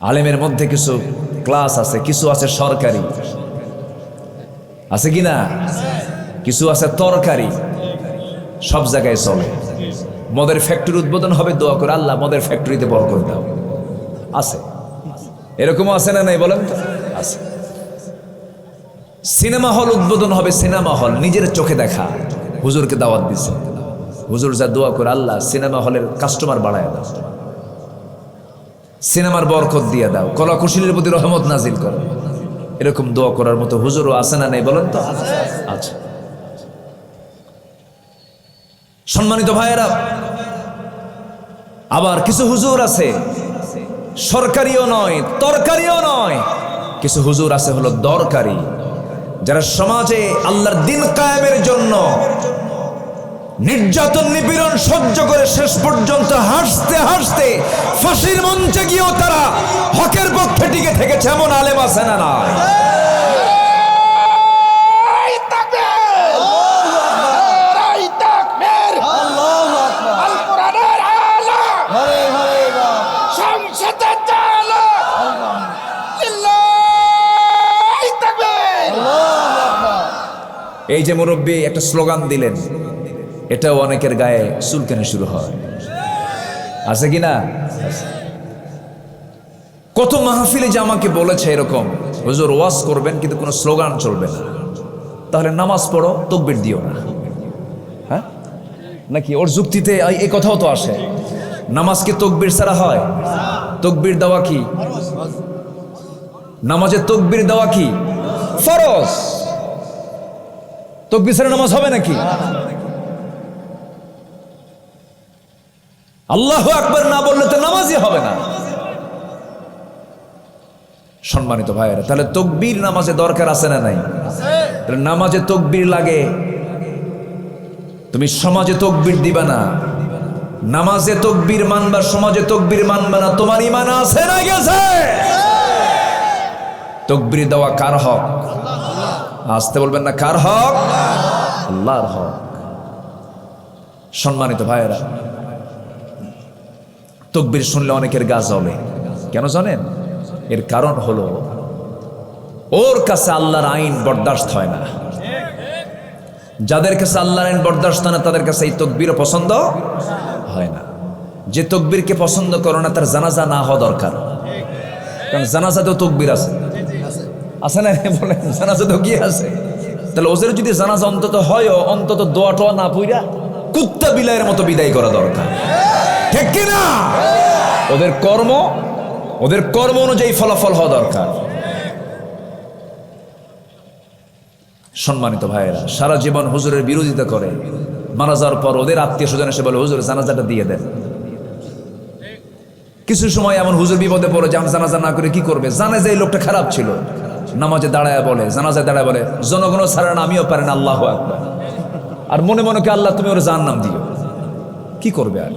আলেমের মধ্যে কিছু ক্লাস আছে, কিছু আছে সরকারি। আছে কি না? কিছু আছে তরকারি। সব জায়গায় চলে। মদের ফ্যাক্টরি উদ্বোধন হবে, দোয়া করে আল্লাহ মদের ফ্যাক্টরিতে বড় করে দাও। আছে। এরকমও আছে না নাই বলেন আছে। সিনেমা হল উদ্বোধন হবে, সিনেমা হল। নিজের চোখে দেখা। হুজুরকে দাওয়াত দিছে। হুজুর যা দোয়া করে আল্লাহ সিনেমা হলের কাস্টমার বাড়ায় দাও। সিনেমার বরকত দিয়ে দাও। কলা কুশলীর প্রতি রহমত নাজিল করো। এরকম দোয়া করার মতো হুজুরও আছে না নেই বলেন তো? আচ্ছা। সম্মানিত ভাইয়েরা, আবার কিছু হুজুর আছে, সরকারিও নয়, তরকারিও নয়। কিছু হুজুর আছে হলো দরকারি, যারা সমাজে আল্লাহর দিন কায়েমের জন্য নির্যাতন নিপীড়ন সহ্য করে শেষ পর্যন্ত হাসতে হাসতে ফাঁসির মঞ্চে গিয়েও তারা হকের পক্ষে টিকে থেকেছে এমন আলেম আছে না! এই যে মুরব্বী একটা স্লোগান দিলেন। এটাও অনেকের গায়ে চুলকানি শুরু হয়। আছে কি না? কত মাহফিলে যে আমাকে বলেছে এরকম, হুজুর, ওয়াজ করবেন কিন্তু কোনো স্লোগান চলবে না। তাহলে নামাজ পড়ো, তকবির দিও না। হ্যাঁ? নাকি ওর যুক্তিতে এই- কথাও তো আসে। নামাজ কি তকবির ছাড়া হয়। তকবির দেওয়া কি? নামাজে তকবির দেওয়া কি? ফরজ। তকবির ছাড়া নামাজ হবে নাকি? আল্লাহ আকবার না বললে তো নামাজই হবে না। সম্মানিত ভাইয়েরা, তাহলে তকবীর নামাজে দরকার আছে না নাই? তাহলে নামাজে তকবীর লাগে। তুমি সমাজে তকবীর দিবা না। নামাজে তকবীর মানবা, সমাজে তকবীর মানবা না। তোমার ইমান আছে না গেছে? তকবীর দেওয়া কার হক? আসতে বলবেন না কার হক? আল্লাহর হক। সম্মানিত ভাইয়েরা তকবির শুনলে অনেকের গা জ্বলে। কেন জানেন? এর কারণ হলো, ওর কাছে আল্লাহর আইন বরদাস্ত হয় না। যাদের কাছে আল্লাহর আইন বরদাস্ত হয় না, তাদের কাছে এই তকবিরও পছন্দ হয় না। যে তকবীরকে পছন্দ করো না, তার জানাজা না হওয়া দরকার। কারণ জানাজাতেও তকবির আছে। আছে না? বলেন, জানাজাতেও কি আছে? তাহলে ওদের যদি জানাজা অন্তত হয় অন্তত দোয়া টোয়া না পুইরা কুত্তা বিলাইয়ের মতো বিদায় করা দরকার। ঠিক কিনা? ওদের কর্ম ওদের কর্ম অনুযায়ী ফলাফল হওয়া দরকার। সম্মানিত ভাইয়েরা, সারা জীবন হুজুরের বিরোধিতা করে, মারা যাওয়ার পর ওদের আত্মীয় স্বজন এসে বলে, হুজুর, জানাজাটা দিয়ে দেন। কিছু সময় এমন হুজুর বিপদে পড়ে যে আমি জানাজা না করে কি করবে? জানে যে এই লোকটা খারাপ ছিল। নামাজে দাঁড়ায় বলে, জানাজায় দাঁড়ায় বলে জনগণ ছাড়া না, আমিও পারেন আল্লাহ আর মনে মনে কে, আল্লাহ, তুমি ওর জান নাম দিও। কি করবে আর?